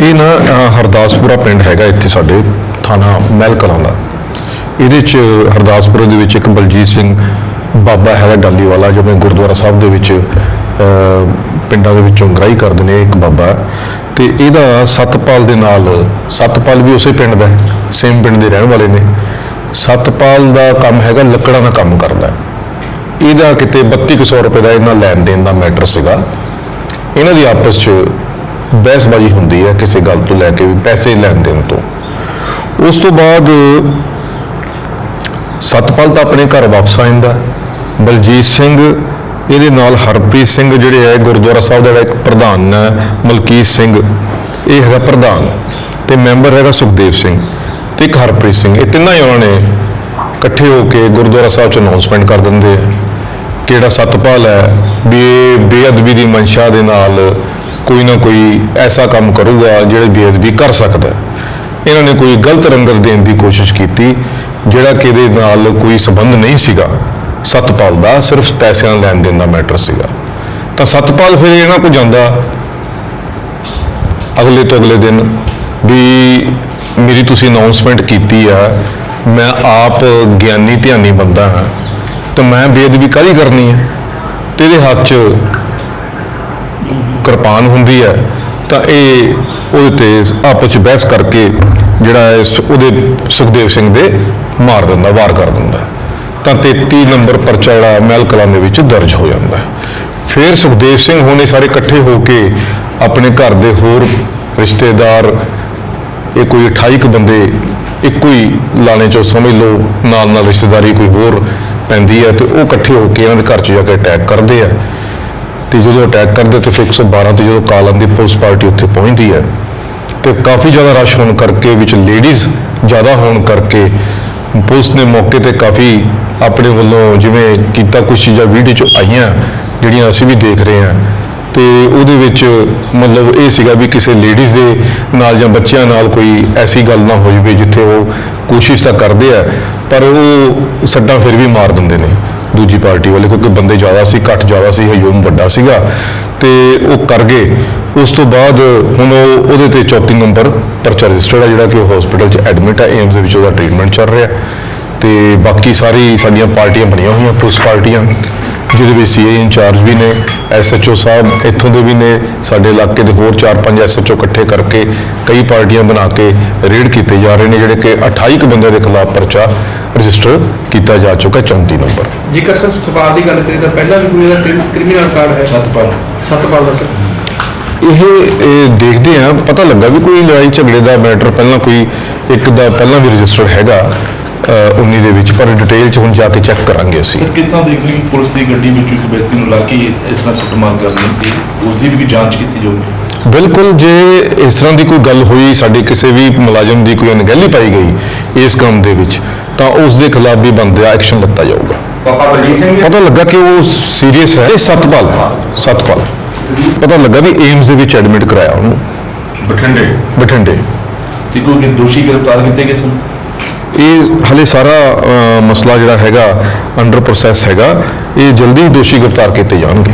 ਇਹ ਨਾ ਹਰਦਾਸਪੁਰਾ ਪਿੰਡ ਹੈਗਾ ਇੱਥੇ ਸਾਡੇ, ਥਾਣਾ ਮਹਿਲ ਕਲਾਂ ਦਾ। ਇਹਦੇ ਚ ਹਰਦਾਸਪੁਰ ਦੇ ਵਿੱਚ ਇੱਕ ਬਲਜੀਤ ਸਿੰਘ ਬਾਬਾ ਹੈਗਾ ਡਾਲੀ ਵਾਲਾ ਜਿਵੇਂ ਗੁਰਦੁਆਰਾ ਸਾਹਿਬ ਦੇ ਵਿੱਚ ਪਿੰਡਾਂ ਦੇ ਵਿੱਚੋਂ ਗ੍ਰਾਈ ਕਰਦੇ ਨੇ ਇੱਕ ਬਾਬਾ। ਹੈ। ਤੇ ਇਹਦਾ ਸਤਪਾਲ ਦੇ ਨਾਲ, ਸਤਪਾਲ ਵੀ ਉਸੇ ਪਿੰਡ ਦਾ ਸੇਮ ਪਿੰਡ ਦੇ ਰਹਿਣ ਵਾਲੇ ਨੇ। ਸਤਪਾਲ ਦਾ ਕੰਮ ਹੈਗਾ ਲੱਕੜਾਂ ਦਾ ਕੰਮ ਕਰਦਾ। ਇਹਦਾ ਕਿਤੇ 3200 ਰੁਪਏ ਦਾ ਇਹਨਾਂ ਲੈਣ ਦੇਣ ਦਾ ਮੈਟਰ ਸੀਗਾ। ਇਹਨਾਂ ਦੀ ਆਪਸ 'ਚ ਬਹਿਸਬਾਜ਼ੀ ਹੁੰਦੀ ਹੈ ਕਿਸੇ ਗੱਲ ਤੋਂ ਲੈ ਕੇ ਵੀ ਪੈਸੇ ਲੈਣ ਦੇਣ ਤੋਂ। ਉਸ ਤੋਂ ਬਾਅਦ ਸਤਪਾਲ ਤਾਂ ਆਪਣੇ ਘਰ ਵਾਪਸ ਆ ਜਾਂਦਾ। ਬਲਜੀਤ ਸਿੰਘ, ਇਹਦੇ ਨਾਲ ਹਰਪ੍ਰੀਤ ਸਿੰਘ ਜਿਹੜੇ ਹੈ ਗੁਰਦੁਆਰਾ ਸਾਹਿਬ ਦਾ ਇੱਕ ਪ੍ਰਧਾਨ ਹੈ, ਮਲਕੀਤ ਸਿੰਘ। ਇਹ ਹੈਗਾ ਪ੍ਰਧਾਨ ਤੇ ਮੈਂਬਰ ਹੈਗਾ ਸੁਖਦੇਵ ਸਿੰਘ ਤੇ ਇੱਕ ਹਰਪ੍ਰੀਤ ਸਿੰਘ। ਇਹ ਤਿੰਨਾਂ ਹੀ ਉਹਨਾਂ ਨੇ ਇਕੱਠੇ ਹੋ ਕੇ ਗੁਰਦੁਆਰਾ ਸਾਹਿਬ 'ਚ ਅਨਾਉਂਸਮੈਂਟ ਕਰ ਦਿੰਦੇ ਆ। ਕਿਹੜਾ ਸਤਪਾਲ ਹੈ ਵੀ ਬੇਅਦਬੀ ਦੀ ਮਨਸ਼ਾ ਦੇ ਨਾਲ ਕੋਈ ਨਾ ਕੋਈ ਐਸਾ ਕੰਮ ਕਰੂਗਾ ਜਿਹੜੇ ਬੇਅਦਬੀ ਕਰ ਸਕਦਾ ਇਹਨਾਂ ਨੇ ਕੋਈ ਗਲਤ ਰੰਗਤ ਦੇਣ ਦੀ ਕੋਸ਼ਿਸ਼ ਕੀਤੀ, ਜਿਹੜਾ ਕਿ ਇਹਦੇ ਨਾਲ ਕੋਈ ਸੰਬੰਧ ਨਹੀਂ ਸੀਗਾ। ਸਤਪਾਲ ਦਾ ਸਿਰਫ ਪੈਸਿਆਂ ਲੈਣ ਦੇਣ ਦਾ ਮੈਟਰ ਸੀਗਾ। ਤਾਂ ਸਤਪਾਲ ਫਿਰ ਇਹਨਾਂ ਕੋਲ ਜਾਂਦਾ ਅਗਲੇ ਤੋਂ ਅਗਲੇ ਦਿਨ ਵੀ ਮੇਰੀ ਤੁਸੀਂ ਅਨਾਉਂਸਮੈਂਟ ਕੀਤੀ ਆ, ਮੈਂ ਆਪ ਗਿਆਨੀ ਧਿਆਨੀ ਬੰਦਾ ਹਾਂ, ਤੇ ਮੈਂ ਬੇਅਦਬੀ ਕਾਹਦੀ ਕਰਨੀ ਹੈ ਤੇ ਇਹਦੇ ਹੱਥ 'ਚ ਕਿਰਪਾਨ ਹੁੰਦੀ ਹੈ, ਤਾਂ ਇਹ ਉਹਦੇ ਤੇ ਆਪਸ 'ਚ ਬਹਿਸ ਕਰਕੇ ਜਿਹੜਾ ਹੈ ਸ- ਉਹਦੇ ਸੁਖਦੇਵ ਸਿੰਘ ਦੇ ਮਾਰ ਦਿੰਦਾ, ਵਾਰ ਕਰ ਦਿੰਦਾ ਤਾਂ 33 ਨੰਬਰ ਪਰਚਾ ਜਿਹੜਾ ਮਹਿਲ ਕਲਾਂ ਦੇ ਵਿੱਚ ਦਰਜ ਹੋ ਜਾਂਦਾ ਫਿਰ ਸੁਖਦੇਵ ਸਿੰਘ ਹੋਣੇ ਸਾਰੇ ਇਕੱਠੇ ਹੋ ਕੇ ਆਪਣੇ ਘਰ ਦੇ ਹੋਰ ਰਿਸ਼ਤੇਦਾਰ, ਇਹ ਕੋਈ 28 ਕੁ ਬੰਦੇ, ਇੱਕੋ ਹੀ ਲਾਣੇ ਚੋਂ ਸਮਝ ਲਓ ਨਾਲ ਨਾਲ ਰਿਸ਼ਤੇਦਾਰੀ ਕੋਈ ਹੋਰ ਪੈਂਦੀ ਹੈ, ਤੇ ਉਹ ਇਕੱਠੇ ਹੋ ਕੇ ਇਹਨਾਂ ਦੇ ਘਰ 'ਚ ਜਾ ਕੇ ਅਟੈਕ ਕਰਦੇ ਆ। ਤੇ ਜਦੋਂ ਅਟੈਕ ਕਰਦੇ ਤੇ ਫਿਰ 112 ਤੇ ਜਦੋਂ ਕਾਲ ਆਉਂਦੀ ਪੁਲਿਸ ਪਾਰਟੀ ਉੱਥੇ ਪਹੁੰਚਦੀ ਹੈ, ਤੇ ਕਾਫੀ ਜ਼ਿਆਦਾ ਰਸ਼ ਹੋਣ ਕਰਕੇ ਵਿੱਚ ਲੇਡੀਜ਼ ਜ਼ਿਆਦਾ ਹੋਣ ਕਰਕੇ ਪੁਲਿਸ ਨੇ ਮੌਕੇ ਤੇ ਕਾਫੀ ਆਪਣੇ ਵੱਲੋਂ ਜਿਵੇਂ ਕੀਤਾ ਕੁਝ ਚੀਜ਼ਾਂ ਵੀਡੀਓ 'ਚ ਆਈਆਂ, ਜਿਹੜੀਆਂ ਅਸੀਂ ਵੀ ਦੇਖ ਰਹੇ ਹਾਂ। ਤੇ ਉਹਦੇ ਵਿੱਚ ਮਤਲਬ ਇਹ ਸੀਗਾ ਵੀ ਕਿਸੇ ਲੇਡੀਜ਼ ਦੇ ਨਾਲ ਜਾਂ ਬੱਚਿਆਂ ਨਾਲ ਕੋਈ ਐਸੀ ਗੱਲ ਨਾ ਹੋ ਜਾਵੇ ਜਿੱਥੇ ਉਹ ਕੋਸ਼ਿਸ਼ ਤਾਂ ਕਰਦੇ ਆ, ਪਰ ਉਹ ਸੱਟਾਂ ਫਿਰ ਵੀ ਮਾਰ ਦਿੰਦੇ ਨੇ। ਦੂਜੀ ਪਾਰਟੀ ਵਾਲੇ, ਕਿਉਂਕਿ ਬੰਦੇ ਜ਼ਿਆਦਾ ਸੀ ਇਕੱਠ ਜ਼ਿਆਦਾ ਸੀ ਹਯੂਮ ਵੱਡਾ ਸੀਗਾ। ਤੇ ਉਹ ਕਰ ਗਏ। ਉਸ ਤੋਂ ਬਾਅਦ ਹੁਣ ਉਹ ਉਹਦੇ ਤੇ 34 ਨੰਬਰ ਪਰਚਾ ਰਜਿਸਟਰਡ ਹੈ ਜਿਹੜਾ ਕਿ ਉਹ ਹਸਪੀਟਲ 'ਚ ਐਡਮਿਟ ਹੈ ਏਮਸ ਦੇ ਵਿੱਚ ਉਹਦਾ ਟ੍ਰੀਟਮੈਂਟ ਚੱਲ ਰਿਹਾ। ਤੇ ਬਾਕੀ ਸਾਰੀ ਸਾਡੀਆਂ ਪਾਰਟੀਆਂ ਬਣੀਆਂ ਹੋਈਆਂ, ਪੁਲਿਸ ਪਾਰਟੀਆਂ। ਜਿਹਦੇ ਵਿੱਚ ਸੀਏ ਇੰਚਾਰਜ ਵੀ ਨੇ ਐਸਐਚਓ ਸਾਹਿਬ ਇੱਥੋਂ ਦੇ ਵੀ ਨੇ ਸਾਡੇ ਇਲਾਕੇ ਦੇ ਹੋਰ 4-5 ਐਸਐਚਓ ਇਕੱਠੇ ਕਰਕੇ ਕਈ ਪਾਰਟੀਆਂ ਬਣਾ ਕੇ ਰੇਡ ਕੀਤੇ ਜਾ ਰਹੇ ਨੇ ਜਿਹੜੇ ਕਿ 28 ਕੁ ਬੰਦਿਆਂ ਦੇ ਖਿਲਾਫ ਪਰਚਾ ਰਜਿਸਟਰ ਕੀਤਾ ਜਾ ਚੁੱਕਾ 34 ਨੰਬਰ। ਜੇਕਰ ਸਰ ਸਤਪਾਲ ਦੀ ਗੱਲ ਕਰੀਏ ਤਾਂ ਪਹਿਲਾਂ ਵੀ ਕੋਈ ਇਹਦਾ ਕ੍ਰਿਮੀਨਲ ਕਾਰਡ ਹੈ? ਸਤਪਾਲ। ਸਤਪਾਲ ਦਾ ਇਹ ਦੇਖਦੇ ਆ ਪਤਾ ਲੱਗਾ ਵੀ ਕੋਈ ਲੜਾਈ ਝਗੜੇ ਦਾ ਮੈਟਰ ਪਹਿਲਾਂ ਕੋਈ ਇੱਕ ਦਾ ਪਹਿਲਾਂ ਵੀ ਰਜਿਸਟਰ ਹੈਗਾ। 19 ਦੇ ਵਿੱਚ ਪਰ ਡਿਟੇਲ ਚ ਹੁਣ ਜਾ ਕੇ ਚੈੱਕ ਕਰਾਂਗੇ ਅਸੀਂ। ਸਰ ਕਿਸ ਤਰ੍ਹਾਂ ਦੇਖ ਲਈ ਪੁਲਿਸ ਦੀ ਗੱਡੀ ਵਿੱਚੋਂ ਇੱਕ ਵਿਅਕਤੀ ਨੂੰ ਲਾ ਕੇ ਇਸ ਤਰ੍ਹਾਂ ਕੁੱਟਮਾਰ ਕਰਨੀ ਤੇ ਉਸ ਦੀ ਵੀ ਜਾਂਚ ਕੀਤੀ ਜਾਊਗੀ? ਬਿਲਕੁਲ ਜੇ ਇਸ ਤਰ੍ਹਾਂ ਦੀ ਕੋਈ ਗੱਲ ਹੋਈ ਸਾਡੇ ਕਿਸੇ ਵੀ ਮੁਲਾਜ਼ਮ ਦੀ ਕੋਈ ਅਣਗਹਿਲੀ ਪਾਈ ਗਈ ਇਸ ਕੰਮ ਦੇ ਵਿੱਚ ਤਾਂ ਉਸ ਦੇ ਖਿਲਾਫ ਵੀ ਬੰਦੇ ਐਕਸ਼ਨ ਲਿੱਤਾ ਜਾਊਗਾ। ਪਾਪਾ ਬਲਜੀਤ ਸਿੰਘ ਪਤਾ ਲੱਗਾ ਕਿ ਉਹ ਸੀਰੀਅਸ ਹੈ ਇਹ ਸਤਪਾਲ ਸਤਪਾਲ। ਪਤਾ ਲੱਗਾ ਵੀ ਏਮਸ ਦੇ ਵਿੱਚ ਐਡਮਿਟ ਕਰਾਇਆ ਉਹਨੂੰ। ਬਠਿੰਡੇ। ਬਠਿੰਡੇ। ਤੇ ਕੋਈ ਦੋਸ਼ੀ ਗ੍ਰਿਫਤਾਰ ਕੀਤੇ ਗਏ ਸਨ? ਇਹ ਹਲੇ ਸਾਰਾ ਮਸਲਾ ਜਿਹੜਾ ਹੈਗਾ ਅੰਡਰ ਪ੍ਰੋਸੈਸ ਹੈਗਾ, ਇਹ ਜਲਦੀ ਦੋਸ਼ੀ ਗ੍ਰਿਫਤਾਰ ਕੀਤੇ ਜਾਣਗੇ।